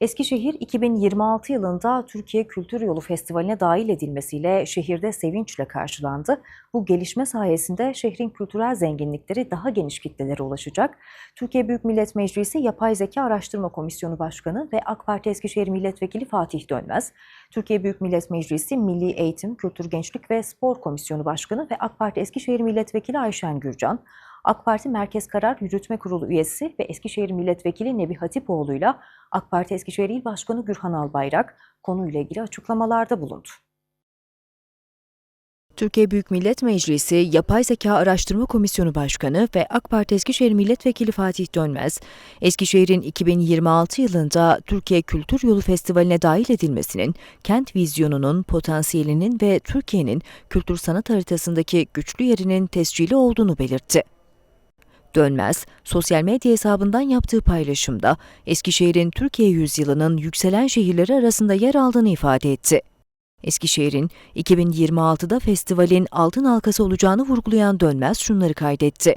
Eskişehir 2026 yılında Türkiye Kültür Yolu Festivali'ne dahil edilmesiyle şehirde sevinçle karşılandı. Bu gelişme sayesinde şehrin kültürel zenginlikleri daha geniş kitlelere ulaşacak. Türkiye Büyük Millet Meclisi Yapay Zeka Araştırma Komisyonu Başkanı ve AK Parti Eskişehir Milletvekili Fatih Dönmez, Türkiye Büyük Millet Meclisi Milli Eğitim, Kültür, Gençlik ve Spor Komisyonu Başkanı ve AK Parti Eskişehir Milletvekili Ayşen Gürcan, AK Parti Merkez Karar Yürütme Kurulu üyesi ve Eskişehir Milletvekili Nebi Hatipoğlu'yla AK Parti Eskişehir İl Başkanı Gürhan Albayrak konuyla ilgili açıklamalarda bulundu. Türkiye Büyük Millet Meclisi Yapay Zeka Araştırma Komisyonu Başkanı ve AK Parti Eskişehir Milletvekili Fatih Dönmez, Eskişehir'in 2026 yılında Türkiye Kültür Yolu Festivali'ne dahil edilmesinin, kent vizyonunun, potansiyelinin ve Türkiye'nin kültür sanat haritasındaki güçlü yerinin tescili olduğunu belirtti. Dönmez, sosyal medya hesabından yaptığı paylaşımda Eskişehir'in Türkiye yüzyılının yükselen şehirleri arasında yer aldığını ifade etti. Eskişehir'in 2026'da festivalin altın halkası olacağını vurgulayan Dönmez şunları kaydetti.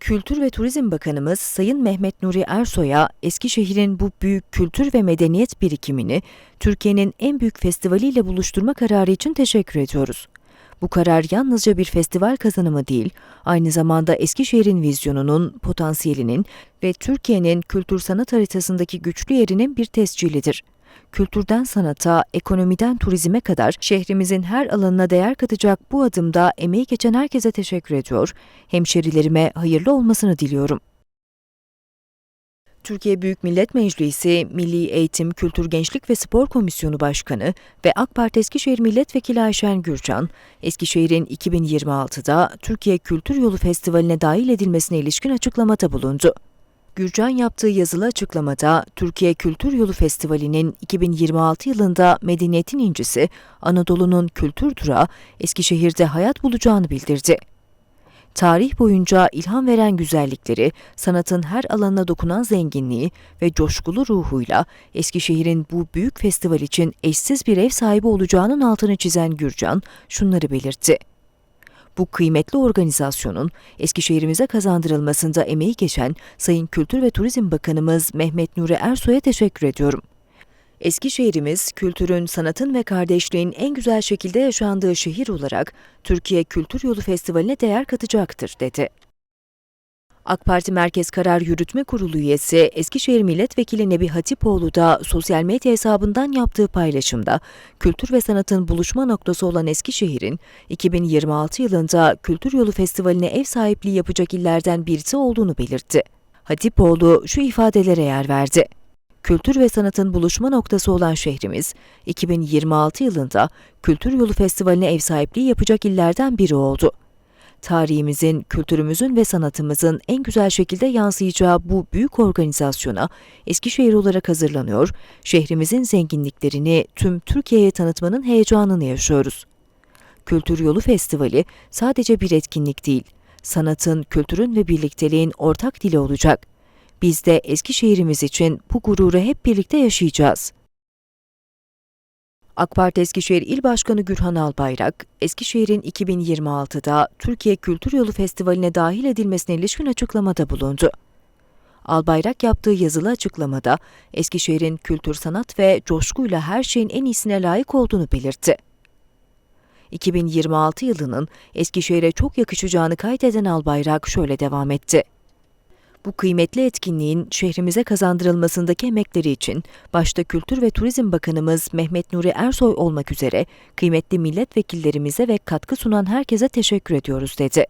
Kültür ve Turizm Bakanımız Sayın Mehmet Nuri Ersoy'a Eskişehir'in bu büyük kültür ve medeniyet birikimini Türkiye'nin en büyük festivaliyle buluşturma kararı için teşekkür ediyoruz. Bu karar yalnızca bir festival kazanımı değil, aynı zamanda Eskişehir'in vizyonunun, potansiyelinin ve Türkiye'nin kültür sanat haritasındaki güçlü yerinin bir tescilidir. Kültürden sanata, ekonomiden turizme kadar şehrimizin her alanına değer katacak bu adımda emeği geçen herkese teşekkür ediyor, hemşerilerime hayırlı olmasını diliyorum. Türkiye Büyük Millet Meclisi Milli Eğitim, Kültür, Gençlik ve Spor Komisyonu Başkanı ve AK Parti Eskişehir Milletvekili Ayşen Gürcan, Eskişehir'in 2026'da Türkiye Kültür Yolu Festivali'ne dahil edilmesine ilişkin açıklamada bulundu. Gürcan yaptığı yazılı açıklamada Türkiye Kültür Yolu Festivali'nin 2026 yılında medeniyetin incisi Anadolu'nun kültür durağı Eskişehir'de hayat bulacağını bildirdi tarih boyunca ilham veren güzellikleri, sanatın her alanına dokunan zenginliği ve coşkulu ruhuyla Eskişehir'in bu büyük festival için eşsiz bir ev sahibi olacağının altını çizen Gürcan şunları belirtti. Bu kıymetli organizasyonun Eskişehir'imize kazandırılmasında emeği geçen Sayın Kültür ve Turizm Bakanımız Mehmet Nuri Ersoy'a teşekkür ediyorum. Eskişehir'imiz kültürün, sanatın ve kardeşliğin en güzel şekilde yaşandığı şehir olarak Türkiye Kültür Yolu Festivali'ne değer katacaktır, dedi. AK Parti Merkez Karar Yürütme Kurulu üyesi Eskişehir Milletvekili Nebi Hatipoğlu da sosyal medya hesabından yaptığı paylaşımda kültür ve sanatın buluşma noktası olan Eskişehir'in 2026 yılında Kültür Yolu Festivali'ne ev sahipliği yapacak illerden birisi olduğunu belirtti. Hatipoğlu şu ifadelere yer verdi kültür ve sanatın buluşma noktası olan şehrimiz, 2026 yılında Kültür Yolu Festivali'ne ev sahipliği yapacak illerden biri oldu. Tarihimizin, kültürümüzün ve sanatımızın en güzel şekilde yansıyacağı bu büyük organizasyona Eskişehir olarak hazırlanıyor, şehrimizin zenginliklerini tüm Türkiye'ye tanıtmanın heyecanını yaşıyoruz. Kültür Yolu Festivali sadece bir etkinlik değil, sanatın, kültürün ve birlikteliğin ortak dili olacak biz de Eskişehir'imiz için bu gururu hep birlikte yaşayacağız. AK Parti Eskişehir İl Başkanı Gürhan Albayrak, Eskişehir'in 2026'da Türkiye Kültür Yolu Festivali'ne dahil edilmesine ilişkin açıklamada bulundu. Albayrak yaptığı yazılı açıklamada Eskişehir'in kültür sanat ve coşkuyla her şeyin en iyisine layık olduğunu belirtti. 2026 yılının Eskişehir'e çok yakışacağını kaydeden Albayrak şöyle devam etti. Bu kıymetli etkinliğin şehrimize kazandırılmasındaki emekleri için başta Kültür ve Turizm Bakanımız Mehmet Nuri Ersoy olmak üzere kıymetli milletvekillerimize ve katkı sunan herkese teşekkür ediyoruz dedi.